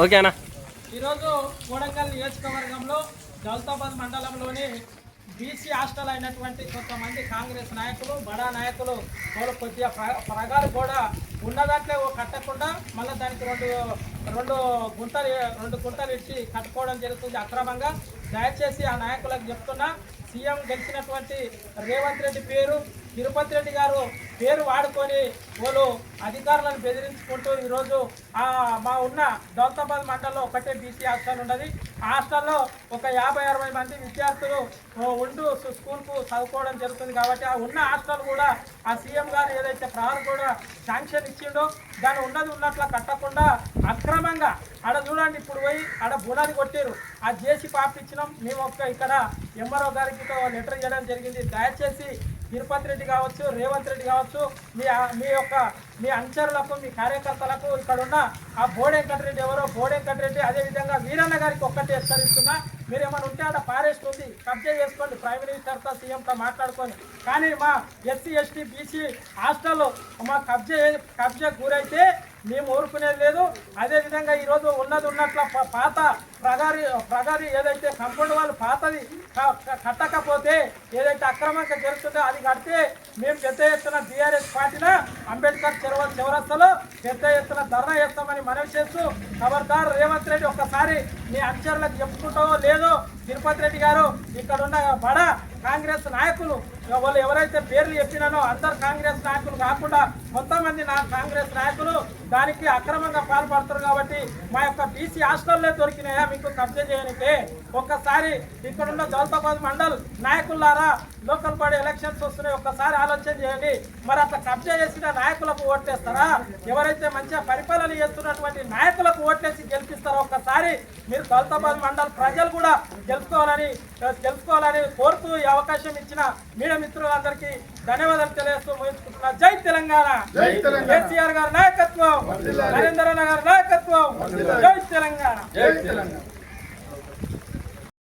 ఓకేనా? ఈరోజు కోడంగల్ నియోజకవర్గంలో దౌలతాబాద్ మండలంలోని బీసీ హాస్టల్ అయినటువంటి కొంతమంది కాంగ్రెస్ నాయకులు బడా నాయకులు వాళ్ళు కొద్దిగా ప్రగాలు కూడా ఉన్నదాంట్లో ఓ కట్టకుండా మళ్ళీ దానికి రెండు రెండు గుంటలు రెండు గుంటలు ఇచ్చి కట్టుకోవడం జరుగుతుంది అక్రమంగా. దయచేసి ఆ నాయకులకు చెప్తున్నా సీఎం గెలిచినటువంటి రేవంత్ రెడ్డి పేరు తిరుపతి రెడ్డి గారు పేరు వాడుకొని వాళ్ళు అధికారులను బెదిరించుకుంటూ ఈరోజు మా ఉన్న దౌలతాబాద్ మండలంలో ఒకటే బీసీ హాస్టల్ ఉన్నది. ఆ హాస్టల్లో ఒక యాభై అరవై మంది విద్యార్థులు ఉండు స్కూల్కు చదువుకోవడం జరుగుతుంది కాబట్టి ఆ ఉన్న హాస్టల్ కూడా ఆ సీఎం గారు ఏదైతే ప్రహారం కూడా శాంక్షన్ ఇచ్చిండో దాన్ని ఉన్నది ఉన్నట్లా కట్టకుండా అక్రమంగా ఆడ చూడండి ఇప్పుడు పోయి ఆడ బునాది కొట్టారు ఆ జేసీ పాపించినాం మేము ఒక్క ఇక్కడ ఎంఆర్ఓ గారికి లెటర్ ఇవ్వడం జరిగింది. దయచేసి తిరుపతి రెడ్డి కావచ్చు రేవంత్ రెడ్డి కావచ్చు మీ మీ యొక్క మీ అనుచరులకు మీ కార్యకర్తలకు ఇక్కడ ఉన్న ఆ బోడెంకటరెడ్డి ఎవరో బోడెంకటరెడ్డి అదేవిధంగా వీరన్న గారికి ఒక్కటి హెచ్చరిస్తున్నా మీరు ఏమైనా ఉంటే ఆడ ఫారెస్ట్ ఉంది కబ్జా చేసుకోండి ప్రైమ్ మినిస్టర్తో సీఎంతో మాట్లాడుకొని. కానీ మా ఎస్సీ ఎస్టీ బీసీ హాస్టల్లో మా కబ్జా కబ్జా గురైతే మేము ఊరుకునేది లేదు. అదేవిధంగా ఈరోజు ఉన్నది ఉన్నట్ల ప- పాత ప్రగారి ప్రగారి ఏదైతే కంపౌండ్ వాళ్ళు పాతది కట్టకపోతే ఏదైతే అక్రమంగా జరుగుతుందో అది కడితే మేము పెద్ద ఎత్తున బీఆర్ఎస్ పార్టీన అంబేద్కర్ చెరవ చివరస్తలో పెద్ద ఎత్తున ధర్నా చేస్తామని మనవి చేస్తూ ఖబర్దార్ రేవంత్ రెడ్డి ఒక్కసారి మీ అనుచరులకు చెప్పుకుంటావో లేదో తిరుపతి రెడ్డి గారు ఇక్కడ ఉన్న బడ కాంగ్రెస్ నాయకులు వాళ్ళు ఎవరైతే పేర్లు చెప్పినానో అందరు కాంగ్రెస్ నాయకులు కాకుండా కొంతమంది నా కాంగ్రెస్ నాయకులు దానికి అక్రమంగా పాల్పడతారు కాబట్టి మా యొక్క బీసీ హాస్టల్లో దొరికినాయా మీకు కబ్జా చేయనికే? ఒక్కసారి ఇక్కడున్న దౌలతాబాద్ మండల్ నాయకులారా లోకల్ బాడీ ఎలక్షన్స్ వస్తున్నాయి ఒక్కసారి ఆలోచన చేయండి. మరి అట్లా కబ్జా చేసిన నాయకులకు ఓట్లేస్తారా? ఎవరైతే మంచిగా పరిపాలన చేస్తున్నటువంటి నాయకులకు ఓట్లేసి గెలిపిస్తారో ఒక్కసారి మీరు దౌలతాబాద్ మండల్ ప్రజలు కూడా గెలుచుకోవాలని తెలుసుకోవాలని కోరుతూ అవకాశం ఇచ్చిన మీడియా మిత్రులందరికీ ధన్యవాదాలు తెలియజేస్తూ ముగించుకుంటున్నా. జై తెలంగాణ. జై తెలంగాణ. కేసీఆర్ గారి నాయకత్వం. నరేంద్ర గారి నాయకత్వం. జై తెలంగాణ. జై తెలంగాణ.